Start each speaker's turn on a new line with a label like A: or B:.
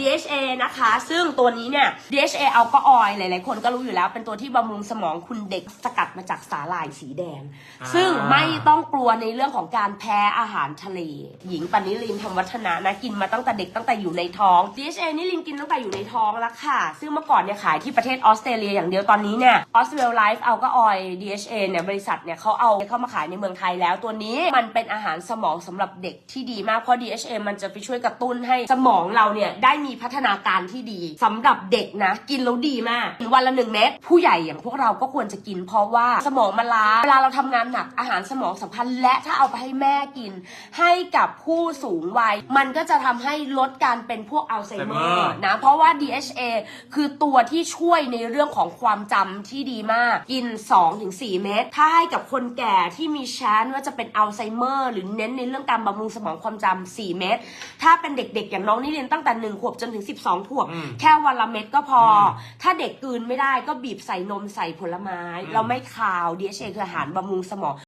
A: DHA นะคะ ซึ่งตัวนี้เนี่ย DHA แอลกอฮอล์หลาย ๆ คนก็รู้อยู่แล้วเป็นตัวที่บำรุงสมองคุณเด็กสกัดมาจากสาหร่ายสีแดง
B: อ่า
A: ซึ่งไม่ต้องกลัวในเรื่องของการแพ้อาหารทะเล หญิงปณิลินธรรมวัฒนะนะกินมาตั้งแต่เด็กตั้งแต่อยู่ในท้อง DHA นี่ลินกินตั้งแต่อยู่ในท้องแล้วค่ะ ซึ่งเมื่อก่อนเนี่ยขายที่ประเทศออสเตรเลียอย่างเดียวตอนนี้เนี่ยออสเตรเลียไลฟ์แอลกอฮอล์ DHA เนี่ยบริษัทเนี่ยเขาเอาเข้ามาขายในเมืองไทยแล้วตัวนี้มันเป็นอาหารสมองสำหรับเด็กที่ดีมากเพราะ DHA มันจะไปช่วยกระตุ้นให้สมองเราเนี่ยได้มีพัฒนาการที่ดีสำหรับเด็กนะ กินแล้วดีมากวันละหนึ่งเม็ดผู้ใหญ่อย่างพวกเราก็ควรจะกิน เพราะว่าสมองมันล้าเวลาเราทำงานหนักอาหารสมองสำคัญและถ้าเอาไปให้แม่กิน ให้กับผู้สูงวัย มันก็จะทำให้ลดการเป็นพวกอัลไซเมอร์นะเพราะว่า DHA คือตัวที่ช่วยในเรื่องของความจำที่ดีมาก กิน 2-4 เม็ดถ้าให้กับคนแก่ที่มีชานว่าจะเป็นอัลไซเมอร์หรือเน้นในเรื่องการบำรุงสมองความจำ4เม็ดถ้าเป็นเด็กๆอย่างน้องนี่เรียนตั้งแต่1ขวบจนถึง 12ขวบ
B: อืม
A: แค่วันละเม็ดก็พออ
B: ม
A: ถ้าเด็กกลืนไม่ได้ก็บีบใส่นมใส่ผลไม้เราไม่คาว DHA คืออาหารบำรุงสมอง